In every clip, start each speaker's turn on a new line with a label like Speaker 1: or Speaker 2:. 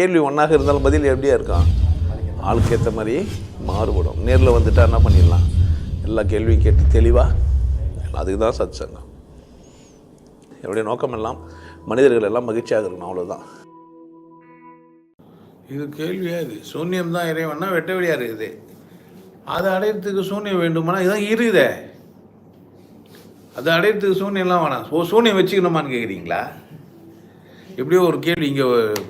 Speaker 1: கேள்வி ஒன்றாக இருந்தாலும் பதில் எப்படியா இருக்கும்? ஆளுக்கு ஏற்ற மாதிரி மாறுபடும். நேரில் வந்துட்டா என்ன பண்ணிடலாம்? எல்லா கேள்வியும் கேட்டு தெளிவாக அதுக்கு தான் சத் சங்கம் என்னுடைய நோக்கம் எல்லாம் மனிதர்கள் எல்லாம் மகிழ்ச்சியாக இருக்கணும் அவ்வளோதான்
Speaker 2: இது கேள்வியா இது? சூன்யம் தான் இறைவன்னா வெட்ட வெளியா இருக்குது அதை அடையிறதுக்கு சூன்யம் வேண்டுமானா இதான் இருக்குதே அதை அடையிறதுக்கு சூன்யம்லாம் வேணாம். ஓ சூன்யம் வச்சுக்கணுமான்னு கேட்குறீங்களா எப்படியோ ஒரு கேள்வி இங்கே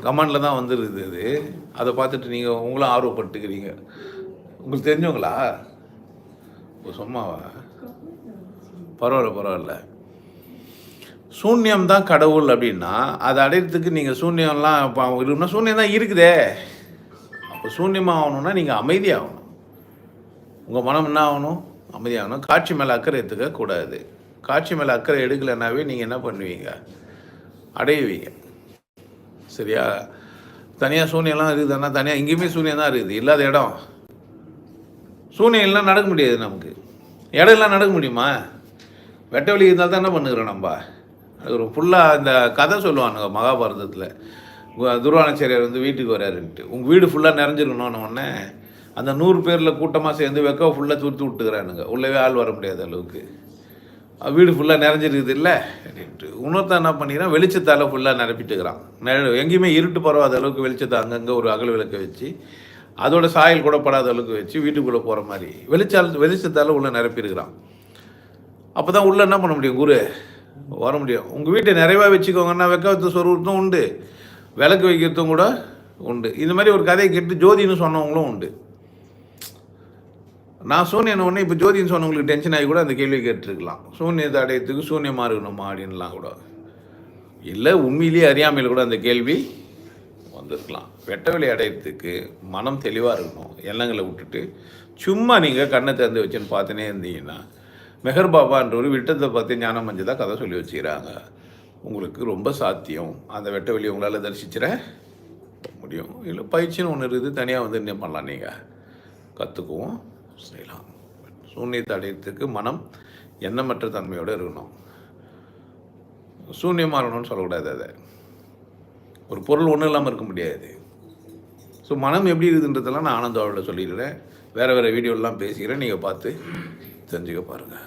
Speaker 2: கமாண்டில் தான் வந்துருது அது அதை பார்த்துட்டு நீங்கள் உங்களும் ஆர்வப்பட்டுக்கிறீங்க. உங்களுக்கு தெரிஞ்சவங்களா? ஓ சும்மாவா? பரவாயில்ல பரவாயில்ல. சூன்யம் தான் கடவுள் அப்படின்னா அதை அடையிறதுக்கு நீங்கள் சூன்யம்லாம் இப்போ இருக்குன்னா சூன்யம் தான் இருக்குதே. அப்போ சூன்யமாக ஆகணும்னா நீங்கள் அமைதியாகணும் உங்கள் மனம் என்ன ஆகணும்? அமைதியாகணும் காட்சி மேலே அக்கறை எடுத்துக்க கூடாது காட்சி மேலே அக்கறை எடுக்கலைன்னாவே நீங்கள் என்ன பண்ணுவீங்க? அடையுவீங்க சரியா? தனியாக சூனியெல்லாம் இருக்குதுன்னா தனியாக எங்கேயுமே சூனியம் தான் இருக்குது இல்லாத இடம். சூனியம் எல்லாம் நடக்க முடியாது நமக்கு. இடம் எல்லாம் நடக்க முடியுமா? வெட்ட வழி இருந்தால் தான் என்ன பண்ணுகிறோம் நம்ம? ஒரு ஃபுல்லாக இந்த கதை சொல்லுவானுங்க மகாபாரதத்தில். துருவானச்சரியர் வந்து வீட்டுக்கு வராருன்ட்டு உங்கள் வீடு ஃபுல்லாக நிறைஞ்சிருக்கணும்னு உடனே அந்த நூறு பேரில் கூட்டமாக சேர்ந்து வெக்க ஃபுல்லாக துருத்து விட்டுக்கிறானுங்க. உள்ளவே ஆள் வர முடியாத அளவுக்கு. வீடு ஃபுல்லாக நிறைஞ்சிருக்குது இல்லை அப்படின்ட்டு இன்னொருத்தன் என்ன பண்ணிக்கிறான்? வெளிச்சத்தால் ஃபுல்லாக நிரப்பிட்டுக்கிறான். எங்கேயுமே இருட்டு பரவாத அளவுக்கு வெளிச்சத்தை அங்கங்கே ஒரு அகல் விளக்க வச்சு அதோட சாயல் கூட படாத அளவுக்கு வச்சு வீட்டுக்குள்ளே போகிற மாதிரி வெளிச்சால் வெளிச்சத்தால் உள்ளே நிரப்பியிருக்கிறான். அப்போ தான் உள்ளே என்ன பண்ண முடியும் குரு? வர முடியும். உங்கள் வீட்டை நிறைவாக வச்சுக்கோங்கன்னா வெக்கத்து சொருவத்தும் உண்டு. விளக்கு வைக்கிறதும் கூட உண்டு. இந்த மாதிரி ஒரு கதையை கேட்டு ஜோதின்னு சொன்னவங்களும் உண்டு. நான் சூன்யன் உடனே இப்போ ஜோதின்னு சொன்னவங்களுக்கு டென்ஷன் ஆகி கூட அந்த கேள்வியை கேட்டிருக்கலாம். சூன்யத்தை அடையத்துக்கு சூன்யமாக இருக்கணுமா அப்படின்லாம் கூட. இல்லை உண்மையிலேயே அறியாமையில் கூட அந்த கேள்வி வந்திருக்கலாம். வெட்ட வெளி அடையிறதுக்கு மனம் தெளிவாக இருக்கணும். எண்ணங்களை விட்டுட்டு சும்மா நீங்கள் கண்ணை திறந்து வச்சுன்னு பார்த்துனே இருந்தீங்கன்னா மெஹர் பாபான்ற ஒரு விட்டத்தை பார்த்து ஞானம் மஞ்சள் கதை சொல்லி வச்சுக்கிறாங்க. உங்களுக்கு ரொம்ப சாத்தியம். அந்த வெட்ட வெளியை உங்களால் தரிசிச்சிட முடியும். இல்லை பயிற்சின்னு ஒன்று இருக்குது. தனியாக வந்து என்ன பண்ணலாம் நீங்கள் கற்றுக்குவோம் செய்யலாம். சூன்யத்தை அடையிறதுக்கு மனம் எண்ணமற்ற தன்மையோடு இருக்கணும். சூன்யமாக இருக்கணும்னு சொல்லக்கூடாது அதை. ஒரு பொருள் ஒன்றும் இல்லாமல் இருக்க முடியாது. ஸோ மனம் எப்படி இருக்குதுன்றதெல்லாம் நான் ஆனந்தோட சொல்லிடுறேன். வேறு வேறு வீடியோலாம் பேசிக்கிறேன். நீங்கள் பார்த்து தெரிஞ்சுக்க பாருங்கள்